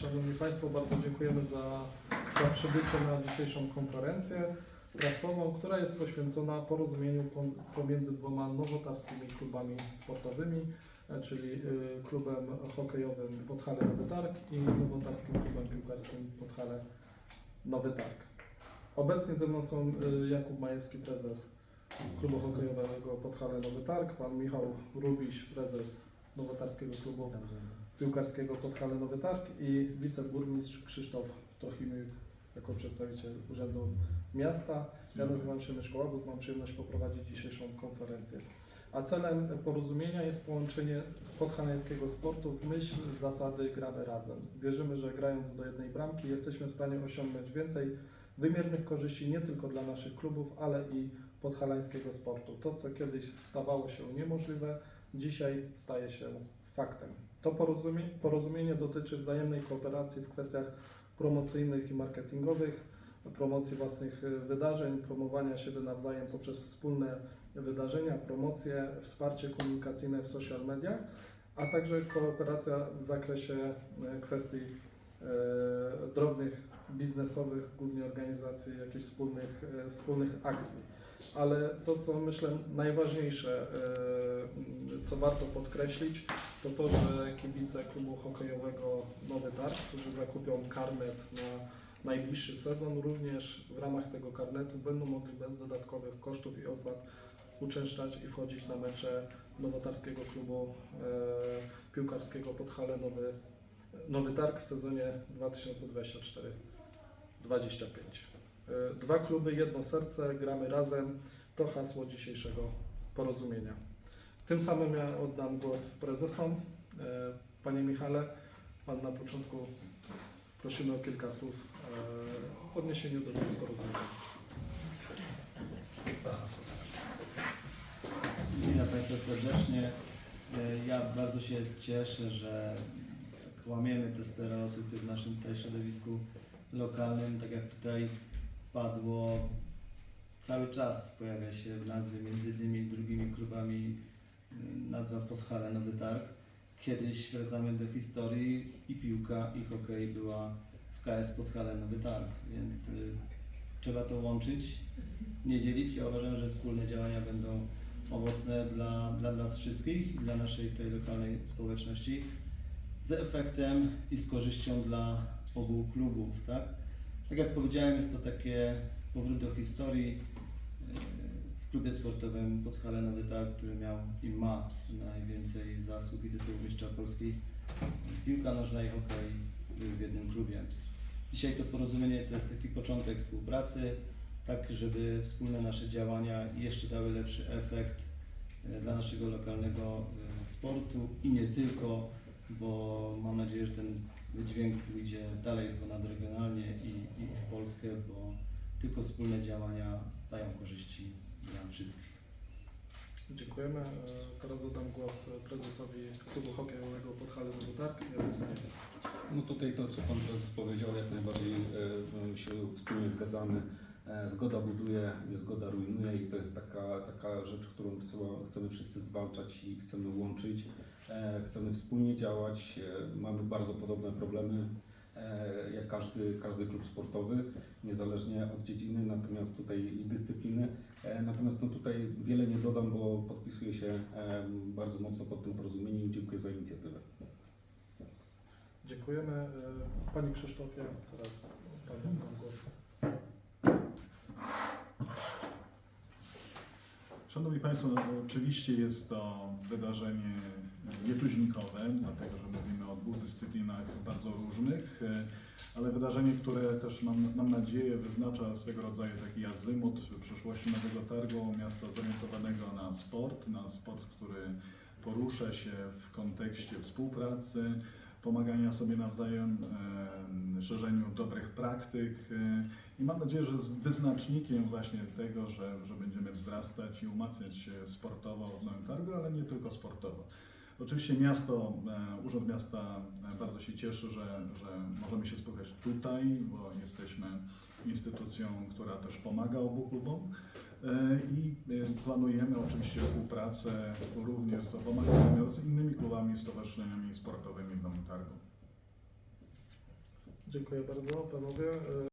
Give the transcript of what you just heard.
Szanowni Państwo, bardzo dziękujemy za, za przybycie na dzisiejszą konferencję prasową, która jest poświęcona porozumieniu pom- pomiędzy dwoma nowotarskimi klubami sportowymi, e, czyli y, klubem hokejowym Podhale Nowy Targ i nowotarskim klubem piłkarskim Podhale Nowy Targ. Obecnie ze mną są y, Jakub Majewski, prezes klubu hokejowego Podhale Nowy Targ, pan Michał Rubiś, prezes nowotarskiego klubu piłkarskiego Podhale Nowy Targ i wiceburmistrz Krzysztof Trochimiuk jako przedstawiciel Urzędu Miasta. Ja nazywam się Myszko Łabuz, mam przyjemność poprowadzić dzisiejszą konferencję. A celem porozumienia jest połączenie podhalańskiego sportu w myśl zasady gramy razem. Wierzymy, że grając do jednej bramki jesteśmy w stanie osiągnąć więcej wymiernych korzyści nie tylko dla naszych klubów, ale i podhalańskiego sportu. To, co kiedyś stawało się niemożliwe, dzisiaj staje się faktem. To porozumie, porozumienie dotyczy wzajemnej kooperacji w kwestiach promocyjnych i marketingowych, promocji własnych y, wydarzeń, promowania siebie nawzajem poprzez wspólne wydarzenia, promocje, wsparcie komunikacyjne w social mediach, a także kooperacja w zakresie e, kwestii e, drobnych, biznesowych, głównie organizacji jakichś wspólnych, wspólnych akcji. Ale to, co myślę najważniejsze, co warto podkreślić, to to, że kibice klubu hokejowego Nowy Targ, którzy zakupią karnet na najbliższy sezon, również w ramach tego karnetu będą mogli bez dodatkowych kosztów i opłat uczęszczać i wchodzić na mecze nowotarskiego klubu e, piłkarskiego Podhale Nowy, Nowy Targ w sezonie 2024-25. E, Dwa kluby, jedno serce, gramy razem. To hasło dzisiejszego porozumienia. Tym samym ja oddam głos prezesom. E, Panie Michale, Pan na początku prosimy o kilka słów e, w odniesieniu do tego porozumienia. Witam Państwa serdecznie. E, Ja bardzo się cieszę, że łamiemy te stereotypy w naszym tutaj środowisku lokalnym. Tak jak tutaj padło, cały czas pojawia się w nazwie między innymi drugimi klubami nazwa Podhale Nowy Targ. Kiedyś wracamy do historii i piłka i hokej była w KS Podhale Nowy Targ, więc y, trzeba to łączyć, nie dzielić. Ja uważam, że wspólne działania będą owocne dla, dla nas wszystkich i dla naszej tej lokalnej społeczności z efektem i z korzyścią dla obu klubów, tak? Tak jak powiedziałem, jest to takie powrót do historii klubie sportowym Podhale Nowy Targ, który miał i ma najwięcej zasług i tytułów mistrza Polski. Piłka nożna i hokej były w jednym klubie. Dzisiaj to porozumienie to jest taki początek współpracy, tak żeby wspólne nasze działania jeszcze dały lepszy efekt e, dla naszego lokalnego e, sportu i nie tylko, bo mam nadzieję, że ten wydźwięk pójdzie dalej ponadregionalnie i, i w Polskę, bo tylko wspólne działania dają korzyści dla wszystkich. Dziękujemy. E, Teraz oddam głos prezesowi klubu hokejowego Podhale Nowy Targ. Jarek Majewski. No tutaj to, co Pan Prezes powiedział, jak najbardziej e, się wspólnie zgadzamy. E, Zgoda buduje, niezgoda rujnuje i to jest taka, taka rzecz, którą chcemy, wszyscy zwalczać i chcemy łączyć. E, Chcemy wspólnie działać. E, Mamy bardzo podobne problemy e, jak każdy, każdy klub sportowy, niezależnie od dziedziny, natomiast tutaj i dyscypliny. E, Natomiast no tutaj wiele nie dodam, bo podpisuję się e, bardzo mocno pod tym porozumieniem i dziękuję za inicjatywę. Dziękujemy. E, Panie Krzysztofie, teraz oddam głos. Szanowni Państwo, no, oczywiście jest to wydarzenie nietuzinkowe, dlatego że mówimy o dwóch dyscyplinach bardzo różnych, e, ale wydarzenie, które też mam, mam nadzieję wyznacza swego rodzaju taki azymut w przyszłości Nowego Targu, miasta zorientowanego na sport, na sport, który porusza się w kontekście współpracy, pomagania sobie nawzajem, szerzeniu dobrych praktyk e, i mam nadzieję, że jest wyznacznikiem właśnie tego, że, że będziemy wzrastać i umacniać się sportowo w Nowym Targu, ale nie tylko sportowo. Oczywiście miasto, e, Urząd Miasta e, bardzo się cieszy, że, że możemy się spotkać tutaj, bo jesteśmy instytucją, która też pomaga obu klubom. I planujemy oczywiście współpracę również z oboma klubami oraz innymi klubami stowarzyszeniami sportowymi w Nowym Targu. Dziękuję bardzo panowie.